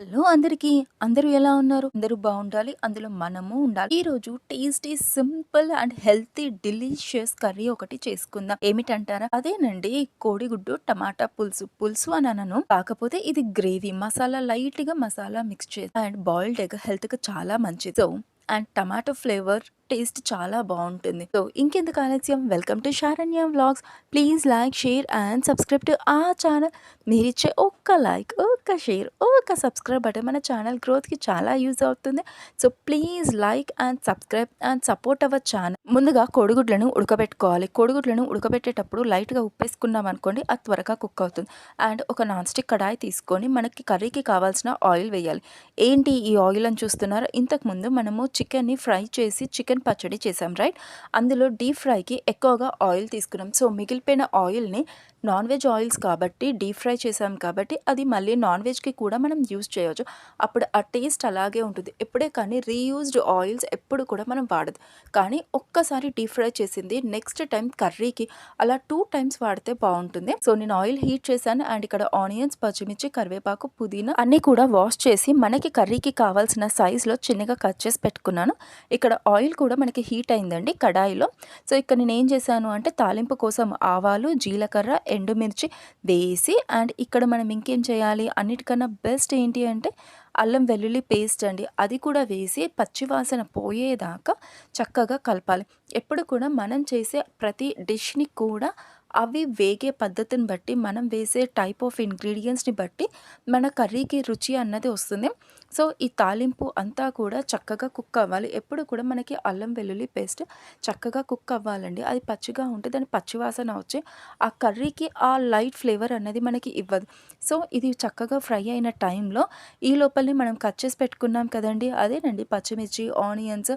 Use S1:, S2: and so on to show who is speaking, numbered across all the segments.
S1: Hello అందరికీ. అందరూ ఎలా ఉన్నారు? అందరూ బాగుండాలి. అందులో మనము ఉండాలి. ఈ రోజు tasty simple and healthy delicious curry ఒకటి చేసుకుందాం. ఏమిటంటారా? అదేనండి. కోడిగుడ్డు టమాటా పులుసు. పులుసు అని అనను కాకపోతే ఇది గ్రేవీ. మసాలా లైట్గా మసాలా మిక్స్ చేసి అండ్ బాయిల్డ్ ఎగ్ హెల్త్కి చాలా మంచిది. అండ్ టమాటో ఫ్లేవర్ టేస్ట్ చాలా బాగుంటుంది. సో ఇంకెందుకు ఆలస్యం? Welcome to Saranya vlogs. Please like share and subscribe to ఆ ఛానల్. మీరు ఇచ్చే ఒక్క లైక్ ఒక్క షేర్ ఒక్క సబ్స్క్రైబ్ బటన్ మన ఛానల్ గ్రోత్కి చాలా యూజ్ అవుతుంది. So please like and subscribe and support our channel. ముందుగా కోడిగుడ్లను ఉడకబెట్టుకోవాలి. కోడిగుడ్లను ఉడకబెట్టేటప్పుడు లైట్గా ఉప్పేసుకున్నాం అనుకోండి అది త్వరగా కుక్ అవుతుంది. అండ్ ఒక నాన్ స్టిక్ కడాయి తీసుకొని మనకి కర్రీకి కావాల్సిన ఆయిల్ వేయాలి. ఏంటి ఈ ఆయిల్ అని చూస్తున్నారు? ఇంతకుముందు మనము చికెన్ని ఫ్రై చేసి చికెన్ పచ్చడి చేసాం రైట్ అందులో డీప్ ఫ్రైకి ఎక్కువగా ఆయిల్ తీసుకున్నాం. సో మిగిలిపోయిన ఆయిల్ని నాన్ వెజ్ ఆయిల్స్ కాబట్టి డీప్ ఫ్రై చేసాం కాబట్టి అది మళ్ళీ నాన్ వెజ్కి కూడా మనం యూజ్ చేయవచ్చు అప్పుడు ఆ టేస్ట్ అలాగే ఉంటుంది. ఎప్పుడే కానీ రీయూజ్డ్ ఆయిల్స్ ఎప్పుడు కూడా మనం వాడదు. కానీ ఒక్కసారి డీప్ ఫ్రై చేసింది నెక్స్ట్ టైం కర్రీకి అలా టూ టైమ్స్ వాడితే బాగుంటుంది. సో నేను ఆయిల్ హీట్ చేశాను అండ్ ఇక్కడ ఆనియన్స్ పచ్చిమిర్చి కరివేపాకు పుదీనా అన్నీ కూడా వాష్ చేసి మనకి కర్రీకి కావాల్సిన సైజులో చిన్నగా కట్ చేసి పెట్టుకున్నాను. ఇక్కడ ఆయిల్ కూడా మనకి హీట్ అయిందండి కడాయిలో. సో ఇక్కడ నేను ఏం చేశాను అంటే తాలింపు కోసం ఆవాలు జీలకర్ర ఎండుమిర్చి వేసి అండ్ ఇక్కడ మనం ఇంకేం చేయాలి? అన్నిటికన్నా బెస్ట్ ఏంటి అంటే అల్లం వెల్లుల్లి పేస్ట్ అండి. అది కూడా వేసి పచ్చివాసన పోయేదాకా చక్కగా కలపాలి. ఎప్పుడు కూడా మనం చేసే ప్రతి డిష్ని కూడా అవి వేగే పద్ధతిని బట్టి మనం వేసే టైప్ ఆఫ్ ఇంగ్రీడియంట్స్ని బట్టి మన కర్రీకి రుచి అన్నది వస్తుంది. సో ఈ తాలింపు అంతా కూడా చక్కగా కుక్ అవ్వాలి. ఎప్పుడు కూడా మనకి అల్లం వెల్లుల్లి పేస్ట్ చక్కగా కుక్ అవ్వాలండి. అది పచ్చిగా ఉంటే దాని పచ్చివాసన వచ్చి ఆ కర్రీకి ఆ లైట్ ఫ్లేవర్ అనేది మనకి ఇవ్వదు. సో ఇది చక్కగా ఫ్రై అయిన టైంలో ఈ లోపలనే మనం కట్ చేసి పెట్టుకున్నాం కదండి. అదేనండి పచ్చిమిర్చి ఆనియన్స్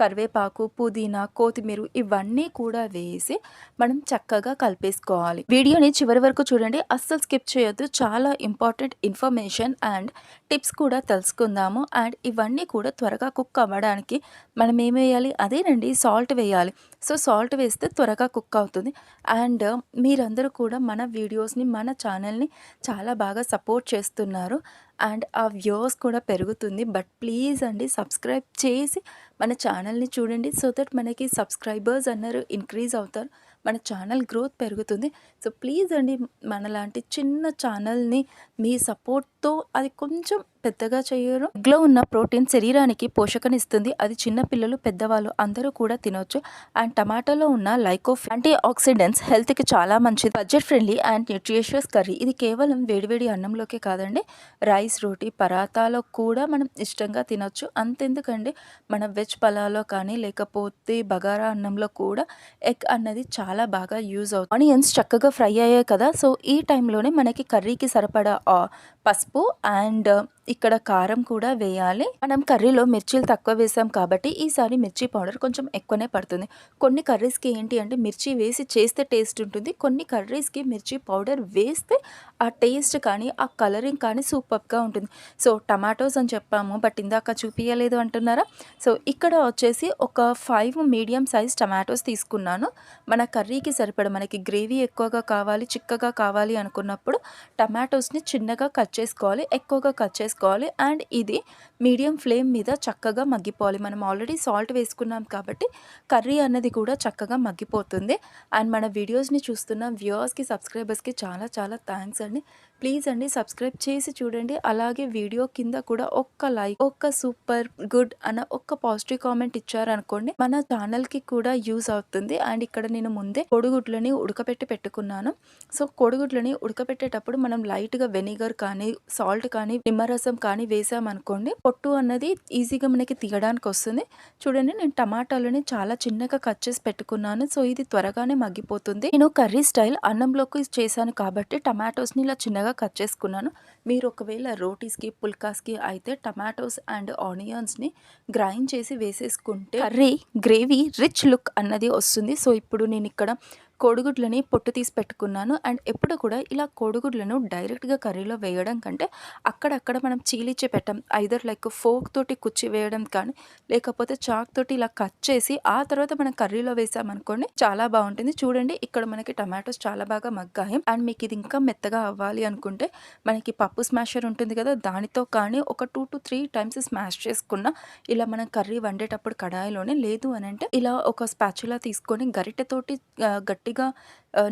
S1: కరివేపాకు పుదీనా కొత్తిమీర ఇవన్నీ కూడా వేసి మనం చక్కగా కలిపేసుకోవాలి వీడియోని చివరి వరకు చూడండి. అస్సలు స్కిప్ చేయొద్దు. చాలా ఇంపార్టెంట్ ఇన్ఫర్మేషన్ అండ్ టిప్స్ కూడా తెలుసుకుందాము. అండ్ ఇవన్నీ కూడా త్వరగా కుక్ అవ్వడానికి మనం ఏం వేయాలి? అదేనండి సాల్ట్ వేయాలి. సో సాల్ట్ వేస్తే త్వరగా కుక్ అవుతుంది. అండ్ మీరందరూ కూడా మన వీడియోస్ని మన ఛానల్ని చాలా బాగా సపోర్ట్ చేస్తున్నారు. అండ్ ఆ వ్యూస్ కూడా పెరుగుతుంది. బట్ ప్లీజ్ అండి సబ్స్క్రైబ్ చేసి మన ఛానల్ని చూడండి సో దట్ మనకి సబ్స్క్రైబర్స్ అన్నారు ఇంక్రీజ్ అవుతారు. మన ఛానల్ గ్రోత్ పెరుగుతుంది. సో ప్లీజ్ అండి మనలాంటి చిన్న ఛానల్ని మీ సపోర్ట్తో అది కొంచెం పెద్దగా చేయరు. ఎగ్లో ఉన్న ప్రోటీన్ శరీరానికి పోషకనిస్తుంది అది చిన్న పిల్లలు పెద్దవాళ్ళు అందరూ కూడా తినొచ్చు. అండ్ టమాటాలో ఉన్న లైకోఫ్ యాంటీ ఆక్సిడెంట్స్ హెల్త్కి చాలా మంచిది. Budget friendly and nutritious curry ఇది కేవలం వేడివేడి అన్నంలోకే కాదండి. రైస్ రోటీ పరాతాలో కూడా మనం ఇష్టంగా తినొచ్చు. అంతెందుకండి మన వెజ్ పలాలో కానీ లేకపోతే బగారా అన్నంలో కూడా ఎగ్ అన్నది చాలా బాగా యూజ్ అవుతుంది. ఆనియన్స్ చక్కగా ఫ్రై అయ్యాయి కదా సో ఈ టైంలోనే మనకి కర్రీకి సరిపడా పసుపు అండ్ ఇక్కడ కారం కూడా వేయాలి. మనం కర్రీలో మిర్చీలు తక్కువ వేసాం కాబట్టి ఈసారి మిర్చి పౌడర్ కొంచెం ఎక్కువనే పడుతుంది. కొన్ని కర్రీస్కి ఏంటి అంటే మిర్చి వేసి చేస్తే టేస్ట్ ఉంటుంది. కొన్ని కర్రీస్కి మిర్చి పౌడర్ వేస్తే ఆ టేస్ట్ కానీ ఆ కలరింగ్ కానీ సూపర్గా ఉంటుంది. సో టమాటోస్ అని చెప్పాము బట్ ఇందాక చూపించలేదు అంటున్నారా? సో ఇక్కడ ఇక్కడ వచ్చేసి ఒక ఫైవ్ మీడియం సైజ్ టమాటోస్ తీసుకున్నాను. మన కర్రీకి సరిపడ మనకి గ్రేవీ ఎక్కువగా కావాలి చిక్కగా కావాలి అనుకున్నప్పుడు టమాటోస్ని చిన్నగా కట్ చేసుకోవాలి ఎక్కువగా కట్ చేసుకోవాలి చేసుకోవాలి అండ్ ఇది మీడియం ఫ్లేమ్ మీద చక్కగా మగ్గిపోవాలి. మనం ఆల్రెడీ సాల్ట్ వేసుకున్నాం కాబట్టి కర్రీ అన్నది కూడా చక్కగా మగ్గిపోతుంది. అండ్ మన వీడియోస్ని చూస్తున్న వ్యూవర్స్కి సబ్స్క్రైబర్స్కి చాలా చాలా థ్యాంక్స్ అండి. ప్లీజ్ అండి సబ్స్క్రైబ్ చేసి చూడండి. అలాగే వీడియో కింద కూడా ఒక్క లైక్ ఒక్క సూపర్ గుడ్ అన్న ఒక్క పాజిటివ్ కామెంట్ ఇచ్చారనుకోండి మన ఛానల్కి కూడా యూజ్ అవుతుంది. అండ్ ఇక్కడ నేను ముందే కొడుగుడ్లని ఉడకపెట్టి పెట్టుకున్నాను. సో కొడుగుడ్లని ఉడకపెట్టేటప్పుడు మనం లైట్గా వెనిగర్ కానీ సాల్ట్ కానీ నిమ్మరసం కానీ వేసామనుకోండి పొట్టు అన్నది ఈజీగా మనకి తీయడానికి వస్తుంది. చూడండి నేను టమాటాలని చాలా చిన్నగా కట్ చేసి పెట్టుకున్నాను. సో ఇది త్వరగానే మగ్గిపోతుంది. నేను కర్రీ స్టైల్ అన్నంలోకి చేశాను కాబట్టి టమాటోస్ని ఇలా చిన్నగా కట్ చేసుకున్నాను. మీరు ఒకవేళ రోటీస్కి పుల్కాస్కి అయితే టమాటోస్ అండ్ ఆనియన్స్ని గ్రైండ్ చేసి వేసేసుకుంటే కర్రీ గ్రేవీ రిచ్ లుక్ అన్నది వస్తుంది. సో ఇప్పుడు నేను ఇక్కడ కోడిగుడ్లని పొట్టు తీసి పెట్టుకున్నాను. అండ్ ఎప్పుడు కూడా ఇలా కోడిగుడ్లను డైరెక్ట్‌గా కర్రీలో వేయడం కంటే అక్కడక్కడ మనం చీలిచ్చి పెట్టాం. ఐదర్ లైక్ ఫోక్ తోటి కుచ్చి వేయడం కానీ, లేకపోతే చాక్ తోటి ఇలా కట్ చేసి ఆ తర్వాత మనం కర్రీలో వేసామనుకోండి చాలా బాగుంటుంది చూడండి ఇక్కడ మనకి టమాటోస్ చాలా బాగా మగ్గాయి. అండ్ మీకు ఇది ఇంకా మెత్తగా అవ్వాలి అనుకుంటే మనకి పప్పు స్మాషర్ ఉంటుంది కదా! దానితో కానీ ఒక 2-3 టైమ్స్ స్మాష్ చేసుకున్న ఇలా మనం కర్రీ వండేటప్పుడు కడాయిలోనే లేదు అని అంటే ఇలా ఒక స్పాచులా తీసుకొని గరిటెతోటి గట్టి గట్టిగా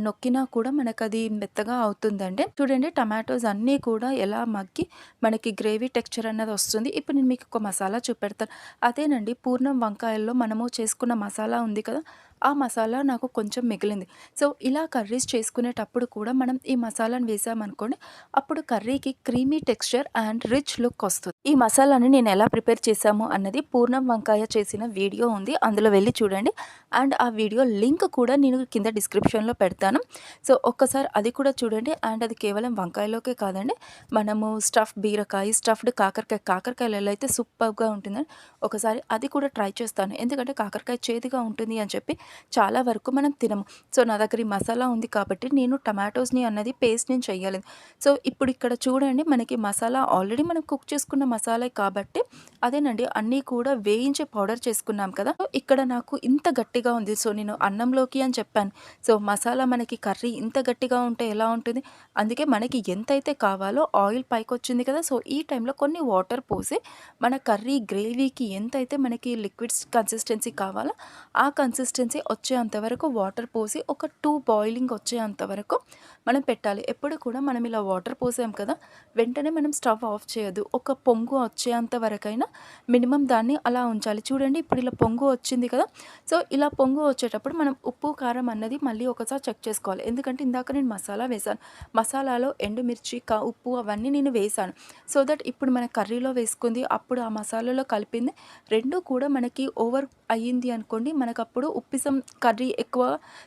S1: నొక్కినా కూడా మనకది మెత్తగా అవుతుందండి. చూడండి టమాటోస్ అన్నీ కూడా ఎలా మగ్గి మనకి గ్రేవీ టెక్స్చర్ అన్నది వస్తుంది. ఇప్పుడు నేను మీకు ఒక మసాలా చూపెడతాను. అదేనండి పూర్ణం వంకాయల్లో మనము చేసుకున్న మసాలా ఉంది కదా! ఆ మసాలా నాకు కొంచెం మిగిలింది. సో, ఇలా కర్రీస్ చేసుకునేటప్పుడు కూడా మనం ఈ మసాలాను వేసామనుకోండి అప్పుడు కర్రీకి creamy texture and rich look వస్తుంది. ఈ మసాలాని నేను ఎలా ప్రిపేర్ చేశాము అన్నది పూర్ణం వంకాయ చేసిన వీడియో ఉంది. అందులో వెళ్ళి చూడండి. అండ్ ఆ వీడియో లింక్ కూడా నేను కింద డిస్క్రిప్షన్‌లో పెడతాను. సో, ఒక్కసారి అది కూడా చూడండి. అండ్ అది కేవలం వంకాయలోకే కాదండి. మనము స్టఫ్ బీరకాయ, స్టఫ్డ్ కాకరకాయ కాకరకాయలలో అయితే సూపర్గా ఉంటుందని ఒకసారి అది కూడా ట్రై చేస్తాను. ఎందుకంటే కాకరకాయ చేదుగా ఉంటుంది అని చెప్పి చాలా వరకు మనం తినము. సో, నా దగ్గర ఈ మసాలా ఉంది కాబట్టి నేను టమాటోస్‌ని అన్నది పేస్ట్ నేను చేయలేదు సో, ఇప్పుడు ఇక్కడ చూడండి మనకి మసాలా ఆల్రెడీ మనం కుక్ చేసుకున్న మసాలే కాబట్టి అదేనండి అన్నీ కూడా వేయించి పౌడర్ చేసుకున్నాం కదా! సో, ఇక్కడ నాకు ఇంత గట్టి గట్టిగా ఉంది. సో, నేను అన్నంలోకి అని చెప్పాను. సో, మసాలా మనకి కర్రీ ఇంత గట్టిగా ఉంటే ఎలా ఉంటుంది? అందుకే మనకి ఎంతైతే కావాలో ఆయిల్ పైకి వచ్చింది కదా! సో, ఈ టైంలో కొన్ని వాటర్ పోసి మన కర్రీ గ్రేవీకి ఎంతైతే మనకి లిక్విడ్స్ కన్సిస్టెన్సీ కావాలో ఆ కన్సిస్టెన్సీ వచ్చేంత వరకు వాటర్ పోసి ఒక టూ బాయిలింగ్ వచ్చేంత వరకు మనం పెట్టాలి. ఎప్పుడు కూడా మనం ఇలా వాటర్ పోసాం కదా! వెంటనే మనం స్టవ్ ఆఫ్ చేయదు ఒక పొంగు వచ్చేంత వరకైనా మినిమం దాన్ని అలా ఉంచాలి. చూడండి ఇప్పుడు ఇలా పొంగు వచ్చింది కదా! సో, ఇలా పొంగు వచ్చేటప్పుడు మనం ఉప్పు, కారం అన్నది మళ్ళీ ఒకసారి చెక్ చేసుకోవాలి. ఎందుకంటే ఇందాక నేను మసాలా వేశాను. మసాలాలో ఎండుమిర్చి, కా ఉప్పు అవన్నీ నేను వేశాను. సో దట్ ఇప్పుడు మన కర్రీలో వేసుకుంది అప్పుడు ఆ మసాలాలో కలిపింది రెండు కూడా మనకి ఓవర్ అయ్యింది అనుకోండి మనకప్పుడు ఉప్పిసం కర్రీ ఎక్కువ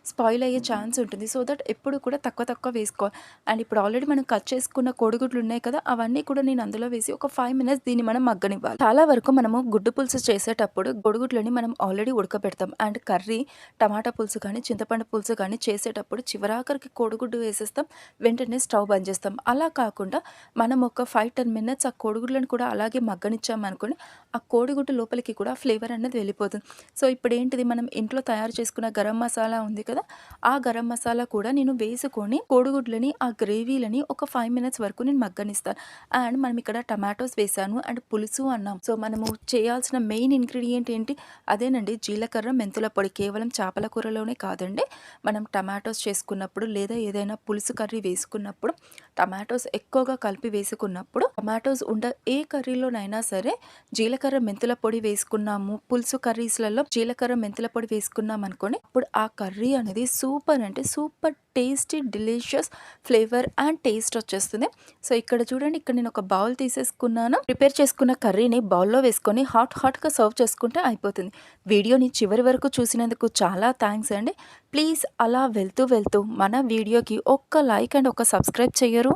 S1: స్పాయిల్ అయ్యే ఛాన్స్ ఉంటుంది. సో దట్ ఎప్పుడు కూడా తక్కువ తక్కువ వేసుకోవాలి. అండ్ ఇప్పుడు ఆల్రెడీ మనం కట్ చేసుకున్న కోడిగుడ్లు ఉన్నాయి కదా! అవన్నీ కూడా నేను అందులో వేసి ఒక 5 మినిట్స్ దీన్ని మనం మగ్గనివ్వాలి. చాలా వరకు మనము గుడ్డు పులుసు చేసేటప్పుడు కోడిగుడ్లని మనం ఆల్రెడీ ఉడకబెడతాం. అండ్ కర్రీ టమాటా పులుసు కానీ, చింతపండు పులుసు కానీ చేసేటప్పుడు చివరాఖరికి కోడిగుడ్డు వేసేస్తాం. వెంటనే స్టవ్ బంద్ చేస్తాం. అలా కాకుండా మనం ఒక 5-10 మినిట్స్ ఆ కోడిగుడ్లను కూడా అలాగే మగ్గనిచ్చామనుకోండి ఆ కోడిగుడ్డు లోపలికి కూడా ఫ్లేవర్ అనేది వెళ్ళిపోతుంది. సో, ఇప్పుడు ఏంటిది మనం ఇంట్లో తయారు చేసుకున్న గరం మసాలా ఉంది కదా! ఆ గరం మసాలా కూడా నేను వేసుకొని కోడిగుడ్లని ఆ గ్రేవీలని ఒక ఫైవ్ మినిట్స్ వరకు నేను మగ్గనిస్తాను. అండ్ మనం ఇక్కడ టమాటోస్ వేసాను అండ్ పులుసు అన్నాం. సో, మనము చేయాల్సిన మెయిన్ ఇంగ్రీడియంట్ ఏంటి? అదేనండి జీలకర్ర, మెంతుల పొడి. కేవలం చేపల కూరలోనే కాదండి. మనం టమాటోస్ చేసుకున్నప్పుడు లేదా ఏదైనా పులుసు కర్రీ వేసుకున్నప్పుడు టమాటోస్ ఎక్కువగా కలిపి వేసుకున్నప్పుడు టమాటోస్ ఉండ ఏ కర్రీలోనైనా సరే జీలకర్ర, మెంతుల పొడి వేసుకున్నాము. పులుసు కర్రీస్ కర్రీస్‌లలో జీలకర్ర, మెంతుల పొడి వేసుకున్నాం అనుకోండి అప్పుడు ఆ కర్రీ అనేది సూపర్ అంటే super tasty, delicious flavour and taste వచ్చేస్తుంది. సో, ఇక్కడ చూడండి ఇక్కడ నేను ఒక బౌల్ తీసేసుకున్నాను. ప్రిపేర్ చేసుకున్న కర్రీని బౌల్‌లో వేసుకొని హాట్ హాట్‌గా సర్వ్ చేసుకుంటే అయిపోతుంది. వీడియోని చివరి వరకు చూసినందుకు చాలా థ్యాంక్స్ అండి. ప్లీజ్ అలా వెళ్తూ వెళ్తూ మన వీడియోకి ఒక్క లైక్ అండ్ ఒక సబ్స్క్రైబ్ చేయరు